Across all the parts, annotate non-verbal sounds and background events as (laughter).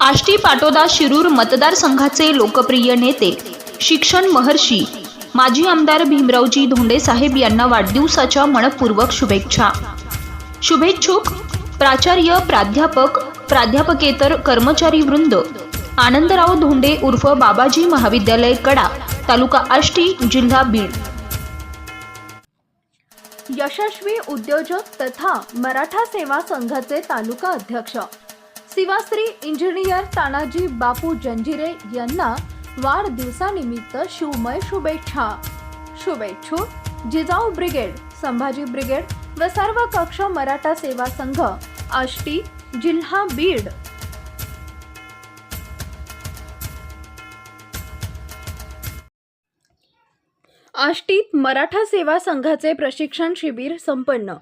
आष्टी पाटोदा शिरूर मतदारसंघाचे लोकप्रिय नेते शिक्षण महर्षी माजी आमदार भीमरावजी धोंडे साहेब यांना वाढदिवसाच्या मनपूर्वक शुभेच्छा. शुभेच्छुक प्राचार्य प्राध्यापक प्राध्यापकेतर कर्मचारी वृंद आनंदराव धोंडे उर्फ बाबाजी महाविद्यालय कडा तालुका आष्टी जिल्हा बीड. यशस्वी उद्योजक तथा मराठा सेवा संघाचे तालुका अध्यक्ष शिवाश्री इंजिनियर तानाजी बापू जंजिरे यांना वाढदिवसानिमित्त शिवमय शुभेच्छा. शुभेच्छुक जिजाऊ ब्रिगेड संभाजी ब्रिगेड व सर्व कक्ष मराठा सेवा संघ आष्टी जिल्हा बीड. आष्टीत मराठा सेवा संघाचे प्रशिक्षण शिबिर संपन्न.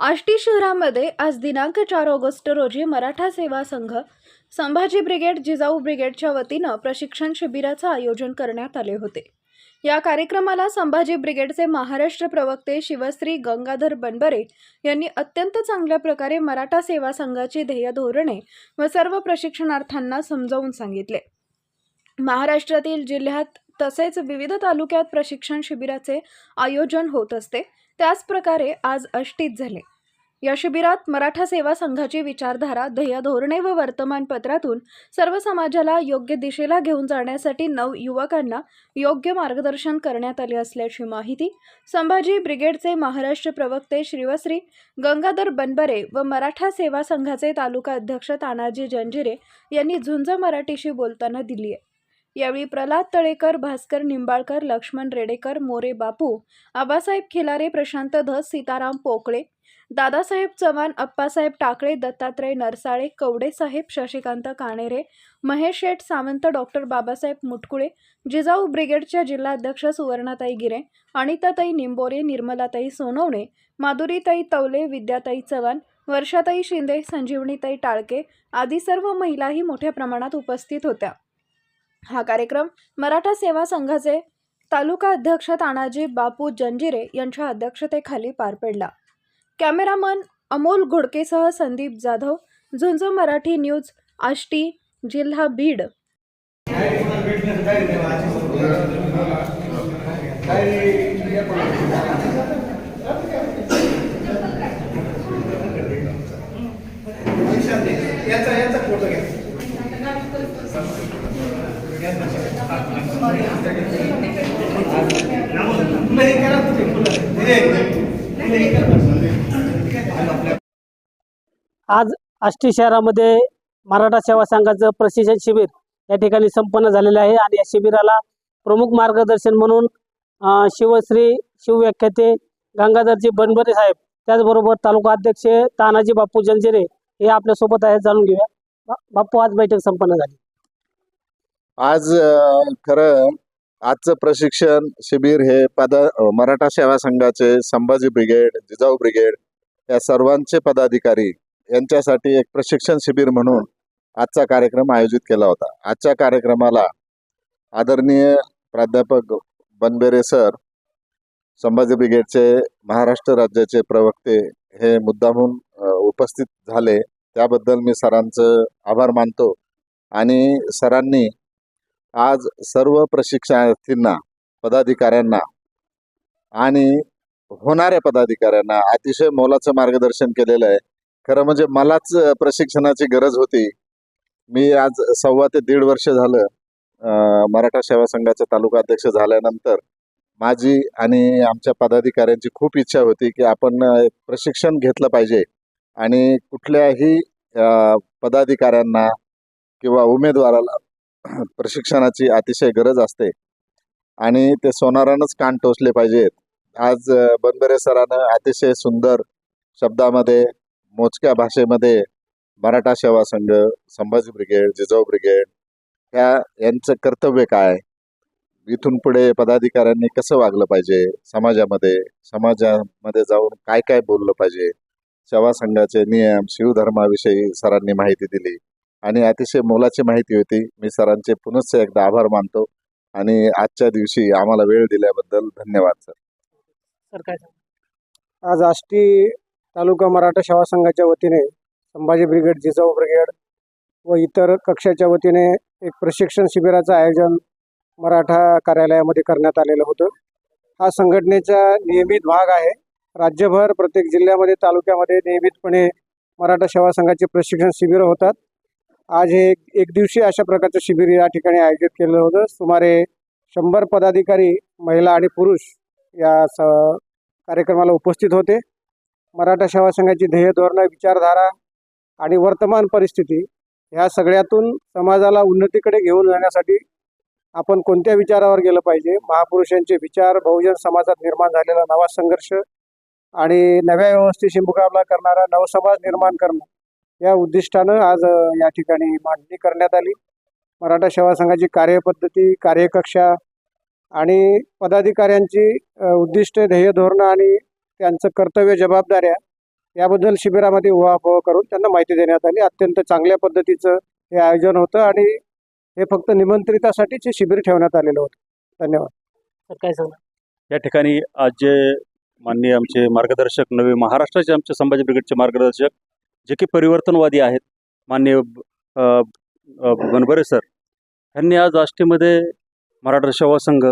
आष्टी शहरामध्ये आज दिनांक चार ऑगस्ट रोजी मराठा सेवा संघ संभाजी ब्रिगेड जिजाऊ ब्रिगेडच्या वतीनं प्रशिक्षण शिबिराचं आयोजन करण्यात आले होते. या कार्यक्रमाला संभाजी ब्रिगेडचे महाराष्ट्र प्रवक्ते शिवश्री गंगाधर बनबरे यांनी अत्यंत चांगल्या प्रकारे मराठा सेवा संघाची ध्येय धोरणे व सर्व प्रशिक्षणार्थांना समजावून सांगितले. महाराष्ट्रातील जिल्ह्यात तसेच विविध तालुक्यात प्रशिक्षण शिबिराचे आयोजन होत असते. त्याचप्रकारे आज अष्टीत झाले. या शिबिरात मराठा सेवा संघाची विचारधारा ध्येय धोरणे व वर्तमानपत्रातून सर्व समाजाला योग्य दिशेला घेऊन जाण्यासाठी नव युवकांना योग्य मार्गदर्शन करण्यात आले असल्याची माहिती संभाजी ब्रिगेडचे महाराष्ट्र प्रवक्ते श्रीवश्री गंगाधर बनबरे व मराठा सेवा संघाचे तालुका अध्यक्ष तानाजी जंजिरे यांनी झुंज मराठीशी बोलताना दिली आहे. यावेळी प्रल्हाद तळेकर भास्कर निंबाळकर लक्ष्मण रेडेकर मोरे बापू आबासाहेब खिलारे प्रशांत धस सीताराम पोकळे दादासाहेब चव्हाण अप्पासाहेब टाकळे दत्तात्रय नरसाळे कवडेसाहेब शशिकांत काणेरे महेश शेठ सावंत डॉक्टर बाबासाहेब मुटकुळे जिजाऊ ब्रिगेडच्या जिल्हाध्यक्ष सुवर्णाताई गिरे अनिताताई निंबोरे निर्मलाताई सोनवणे माधुरीताई तवले विद्याताई चव्हाण वर्षाताई शिंदे संजीवनीताई टाळके आदी सर्व महिलाही मोठ्या प्रमाणात उपस्थित होत्या. हा कार्यक्रम मराठा सेवा संघाचे तालुका अध्यक्ष तानाजी बापू जंजिरे यांच्या अध्यक्षतेखाली पार पडला. कॅमेरामन अमोल घोडकेसह संदीप जाधव झुंज मराठी न्यूज आष्टी जिल्हा बीड. याचा याचा फोटो घ्या फुलं हे करा तुम्ही, फुलं. हे, फुलं हे करा. आज आष्टी शहरामध्ये मराठा सेवा संघाचं प्रशिक्षण शिबिर या ठिकाणी संपन्न झालेलं आहे आणि या शिबिराला प्रमुख मार्गदर्शन म्हणून शिवश्री शिवव्याख्याते गंगाधरजी बनबरे साहेब त्याचबरोबर तालुका अध्यक्ष तानाजी बापू जंजिरे हे आपल्यासोबत आहेत जाणून घेऊया. बापू आज बैठक संपन्न झाली. आज खरं आजचं प्रशिक्षण शिबिर हे पदा मराठा सेवा संघाचे संभाजी ब्रिगेड जिजाऊ ब्रिगेड या सर्वांचे पदाधिकारी यांच्यासाठी एक प्रशिक्षण शिबिर म्हणून आजचा कार्यक्रम आयोजित केला होता. आजच्या कार्यक्रमाला आदरणीय प्राध्यापक बनबेरे सर संभाजी ब्रिगेडचे महाराष्ट्र राज्याचे प्रवक्ते हे मुद्दामून उपस्थित झाले. त्याबद्दल मी सरांचं आभार मानतो आणि सरांनी आज सर्व प्रशिक्षणार्थींना पदाधिकाऱ्यांना आणि होणाऱ्या पदाधिकाऱ्यांना अतिशय मोलाचं मार्गदर्शन केलेलं आहे. खरं म्हणजे मलाच प्रशिक्षणाची गरज होती. मी आज सव्वा ते दीड वर्ष झालं मराठा सेवा संघाचा तालुका अध्यक्ष झाल्यानंतर माझी आणि आमच्या पदाधिकाऱ्यांची खूप इच्छा होती की आपण प्रशिक्षण घेतलं पाहिजे आणि कुठल्याही पदाधिकाऱ्यांना किंवा उमेदवाराला (clears throat) प्रशिक्षणाची अतिशय गरज असते. आणि ते सोनारानंच कान टोचले पाहिजेत. आज बनबरे सरानं अतिशय सुंदर शब्दामध्ये मोजक्या भाषेमध्ये मराठा सेवा संघ संभाजी ब्रिगेड जिजाऊ ब्रिगेड ह्या यांचं कर्तव्य काय? इथून पुढे पदाधिकाऱ्यांनी कसं वागलं पाहिजे? समाजामध्ये समाजामध्ये जाऊन काय काय बोललं पाहिजे? सेवा संघाचे नियम शिवधर्माविषयी सरांनी माहिती दिली. आणि अतिशय मोलाची माहिती होती. मी सरांचे पुनश्च एकदा आभार मानतो आणि आजच्या दिवशी आम्हाला वेळ दिल्याबद्दल धन्यवाद सर. सर काय आज आष्टी तालुका मराठा सेवा संघाच्या वतीने संभाजी ब्रिगेड जिजाऊ ब्रिगेड व इतर कक्षाच्या वतीने एक प्रशिक्षण शिबिराचं आयोजन मराठा कार्यालयामध्ये करण्यात आलेलं होतं. हा संघटनेचा नियमित भाग आहे. राज्यभर प्रत्येक जिल्ह्यामध्ये तालुक्यामध्ये नियमितपणे मराठा सेवा संघाचे प्रशिक्षण शिबिरं होतात. आज हे एक एक दिवशी अशा प्रकारचं शिबिर या ठिकाणी आयोजित केलं होतं. सुमारे शंभर पदाधिकारी महिला आणि पुरुष या स कार्यक्रमाला उपस्थित होते. मराठा सेवा संघाची ध्येय धोरणं विचारधारा आणि वर्तमान परिस्थिती ह्या सगळ्यातून समाजाला उन्नतीकडे घेऊन जाण्यासाठी आपण कोणत्या विचारावर गेलं पाहिजे? महापुरुषांचे विचार बहुजन समाजात निर्माण झालेला नवा संघर्ष आणि नव्या व्यवस्थेशी मुकाबला करणारा नवसमाज निर्माण करणं. या उद्दिष्टानं आज या ठिकाणी मांडणी करण्यात आली. मराठा सेवा संघाची कार्यपद्धती कार्यकक्षा आणि पदाधिकाऱ्यांची उद्दिष्ट ध्येय धोरणं आणि त्यांचं कर्तव्य जबाबदाऱ्या याबद्दल शिबिरामध्ये उहापोह करून त्यांना माहिती देण्यात आली. अत्यंत चांगल्या पद्धतीचं हे आयोजन होतं आणि हे फक्त निमंत्रितासाठीच हे शिबिर ठेवण्यात आलेलं होतं. धन्यवाद. काय सांगा या ठिकाणी आज जे माननीय आमचे मार्गदर्शक नवे महाराष्ट्राचे आमचे संभाजी ब्रिगेडचे मार्गदर्शक जे की परिवर्तनवादी आहेत मान्य गणभरे सर यांनी आज आष्टीमध्ये मराठा सेवा संघ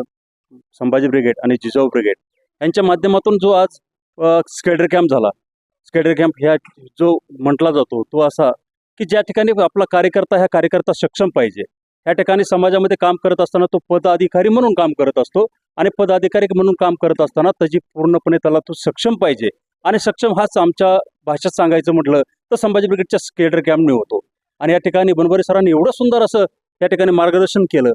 संभाजी ब्रिगेड आणि जिजाऊ ब्रिगेड यांच्या माध्यमातून जो आज स्केडर कॅम्प झाला. स्केडर कॅम्प ह्या जो म्हटला जातो तो असा की ज्या ठिकाणी आपला कार्यकर्ता ह्या कार्यकर्ता सक्षम पाहिजे ह्या ठिकाणी समाजामध्ये काम करत असताना तो पदाधिकारी म्हणून काम करत असतो आणि पदाधिकारी म्हणून काम करत असताना त्याची पूर्णपणे त्याला तो सक्षम पाहिजे. आणि सक्षम हाच आमच्या भाषेत सांगायचं म्हटलं तर संभाजी ब्रिगेडच्या स्केडर कॅम्पने होतो. आणि या ठिकाणी बनबरे सरांनी एवढं सुंदर असं या ठिकाणी मार्गदर्शन केलं.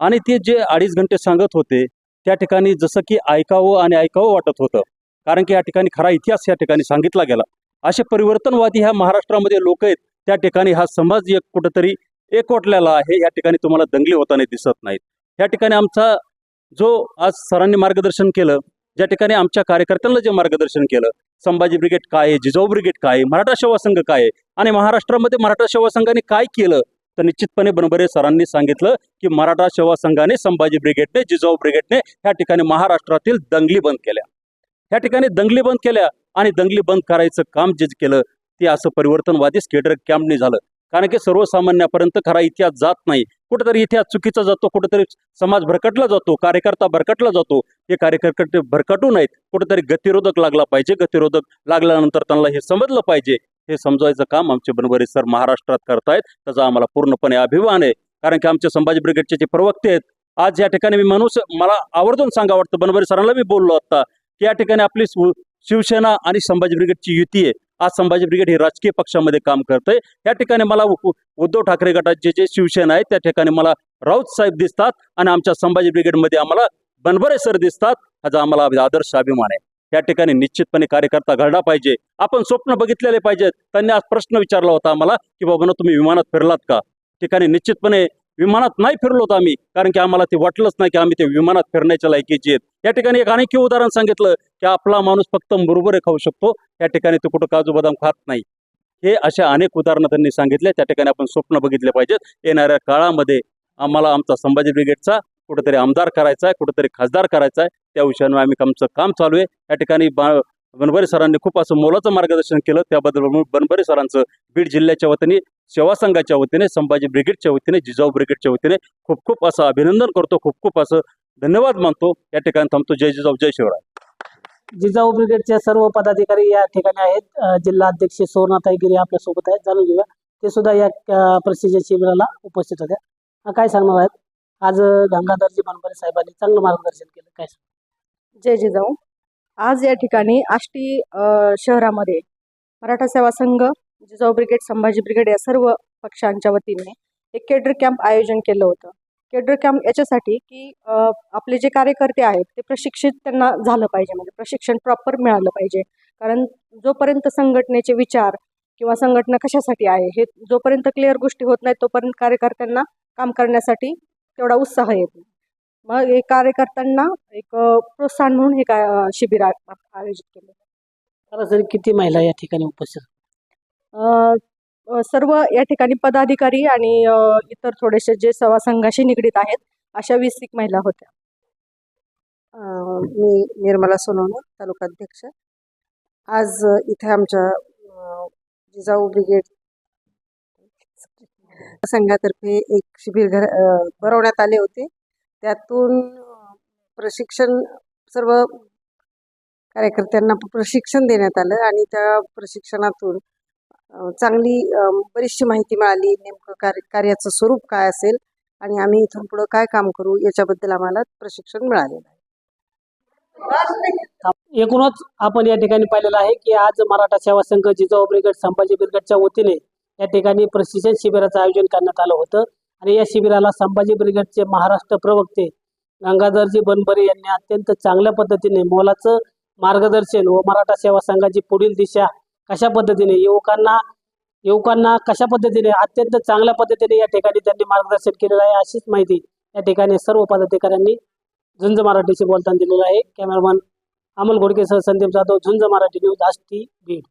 आणि ते जे अडीच घंटे सांगत होते त्या ठिकाणी जसं की ऐकावं आणि ऐकावं वाटत होतं. कारण की या ठिकाणी खरा इतिहास या ठिकाणी सांगितला गेला. असे परिवर्तनवादी ह्या महाराष्ट्रामध्ये लोक आहेत त्या ठिकाणी हा समाज एक कुठंतरी एकवटलेला आहे या ठिकाणी तुम्हाला दंगली होताना दिसत नाहीत. या ठिकाणी आमचा जो आज सरांनी मार्गदर्शन केलं ज्या ठिकाणी आमच्या कार्यकर्त्यांना जे मार्गदर्शन केलं संभाजी ब्रिगेड काय आहे जिजाऊ ब्रिगेड काय आहे मराठा सेवा संघ काय आहे आणि महाराष्ट्रामध्ये मराठा सेवा संघाने काय केलं तर निश्चितपणे बनबरे सरांनी सांगितलं की मराठा सेवा संघाने संभाजी ब्रिगेडने जिजाऊ ब्रिगेडने ह्या ठिकाणी महाराष्ट्रातील दंगली बंद केल्या. ह्या ठिकाणी दंगली बंद केल्या आणि दंगली बंद करायचं काम जे केलं ते असं परिवर्तनवादी स्केटर कॅम्पने झालं. कारण की सर्वसामान्यापर्यंत खरा इतिहास जात नाही. कुठेतरी इतिहास चुकीचा जातो कुठेतरी समाज भरकटला जातो कार्यकर्ता भरकटला जातो. हे कार्यकर्ते भरकटू नाहीत कुठेतरी गतिरोधक लागला पाहिजे. गतिरोधक लागल्यानंतर त्यांना हे समजलं पाहिजे. हे समजवायचं काम आमचे बनबरे सर महाराष्ट्रात करतायत. त्याचा आम्हाला पूर्णपणे अभिमान आहे. कारण की आमचे संभाजी ब्रिगेडचे जे प्रवक्ते आहेत आज या ठिकाणी मी माणूस मला आवर्जून सांगा वाटतं. बनबरे सरांना मी बोललो आता की या ठिकाणी आपली शिवसेना आणि संभाजी ब्रिगेडची युती आहे. आज संभाजी ब्रिगेड हे राजकीय पक्षामध्ये काम करतंय. या ठिकाणी मला उद्धव ठाकरे गटाचे जे शिवसेना आहे त्या ठिकाणी मला राऊत साहेब दिसतात आणि आमच्या संभाजी ब्रिगेडमध्ये आम्हाला बनबरे सर दिसतात. ह्याचा आम्हाला आदर्श अभिमान आहे. या ठिकाणी निश्चितपणे कार्यकर्ता घडला पाहिजे. आपण स्वप्न बघितलेले पाहिजेत. त्यांनी आज प्रश्न विचारला होता आम्हाला की बाबा तुम्ही विमानात फिरलात का? ठिकाणी निश्चितपणे विमानात नाही फिरलो होतो आम्ही कारण की आम्हाला ते वाटलंच नाही की आम्ही ते विमानात फिरण्याच्या लायकीचे आहेत. या ठिकाणी एक आणखी उदाहरण सांगितलं की आपला माणूस फक्त बरोबर खाऊ शकतो त्या ठिकाणी तो कुठं काजू बदाम खात नाही. हे अशा अनेक उदाहरणं त्यांनी सांगितले त्या ठिकाणी आपण स्वप्न बघितले पाहिजेत. येणाऱ्या काळामध्ये आम्हाला आमचा संभाजी ब्रिगेडचा कुठेतरी आमदार करायचा आहे कुठेतरी खासदार करायचा आहे त्या विषयानं आम्ही आमचं काम चालू आहे. या ठिकाणी बनबरे सरांनी खूप असं मोलाचं मार्गदर्शन केलं. त्याबद्दल बन- बनबरे सरांचं बीड जिल्ह्याच्या वतीने सेवा संघाच्या वतीने संभाजी ब्रिगेडच्या वतीने जिजाऊ ब्रिगेडच्या वतीने खूप खूप असं अभिनंदन करतो. खूप खूप असं धन्यवाद मानतो. या ठिकाणी थांबतो. जय जिजाऊ जय शिवराय. जिजाऊ ब्रिगेडचे सर्व पदाधिकारी या ठिकाणी आहेत. जिल्हा अध्यक्ष सुवर्णाताई गिरे आपल्यासोबत आहेत. जाणून घेऊया. ते सुद्धा या प्रशिक्षण शिबिराला उपस्थित होत्या. काय सांगणार आहेत? आज गंगाधरजी बनबरे साहेबांनी चांगलं मार्गदर्शन केलं. काय? जय जिजाऊ. आज या ठिकाणी आष्टी शहरामध्ये मराठा सेवा संघ जिजाऊ ब्रिगेड संभाजी ब्रिगेड या सर्व पक्षांच्या वतीने एक केडर कॅम्प आयोजन केलं होतं. केडर कॅम्प याच्यासाठी की आपले जे कार्यकर्ते आहेत ते प्रशिक्षित त्यांना झालं पाहिजे. म्हणजे प्रशिक्षण प्रॉपर मिळालं पाहिजे. कारण जोपर्यंत संघटनेचे विचार किंवा संघटना कशासाठी आहे हे जोपर्यंत क्लिअर गोष्टी होत नाहीत तोपर्यंत कार्यकर्त्यांना काम करण्यासाठी तेवढा उत्साह येत नाही. मग हे कार्यकर्त्यांना एक प्रोत्साहन म्हणून हे काय शिबिर आयोजित केलं. सरासरी किती महिला या ठिकाणी उपस्थित सर्व या ठिकाणी पदाधिकारी आणि इतर थोडेसे जे सेवा संघाशी निगडीत आहेत अशा वीस एक महिला होत्या. मी निर्मला सोनवणे तालुकाध्यक्ष आज इथे आमच्या जिजाऊ ब्रिगेड संघातर्फे एक शिबिर भरवण्यात आले होते. त्यातून प्रशिक्षण सर्व कार्यकर्त्यांना प्रशिक्षण देण्यात आलं आणि त्या प्रशिक्षणातून चांगली बरीचशी माहिती मिळाली. नेमकं कार्य कार्याचं स्वरूप काय असेल आणि आम्ही इथून पुढं काय काम करू याच्याबद्दल आम्हाला प्रशिक्षण मिळालेलं आहे. एकूणच आपण या ठिकाणी पाहिलेलं आहे की आज मराठा सेवा संघ जिजाऊ ब्रिगेड संभाजी ब्रिगेडच्या वतीने या ठिकाणी प्रशिक्षण शिबिराचं आयोजन करण्यात आलं होतं. आणि या शिबिराला संभाजी ब्रिगेडचे महाराष्ट्र प्रवक्ते गंगाधरजी बनबरे यांनी अत्यंत चांगल्या पद्धतीने मोलाचं मार्गदर्शन व मराठा सेवा संघाची पुढील दिशा कशा पद्धतीने युवकांना युवकांना कशा पद्धतीने अत्यंत चांगल्या पद्धतीने या ठिकाणी त्यांनी मार्गदर्शन केलेलं आहे अशीच माहिती या ठिकाणी सर्व पदाधिकाऱ्यांनी झुंज मराठीशी बोलताना दिलेलं आहे. कॅमेरामन अमोल घोडकेसह संदीप जाधव झुंज मराठी न्यूज आष्टी बीड.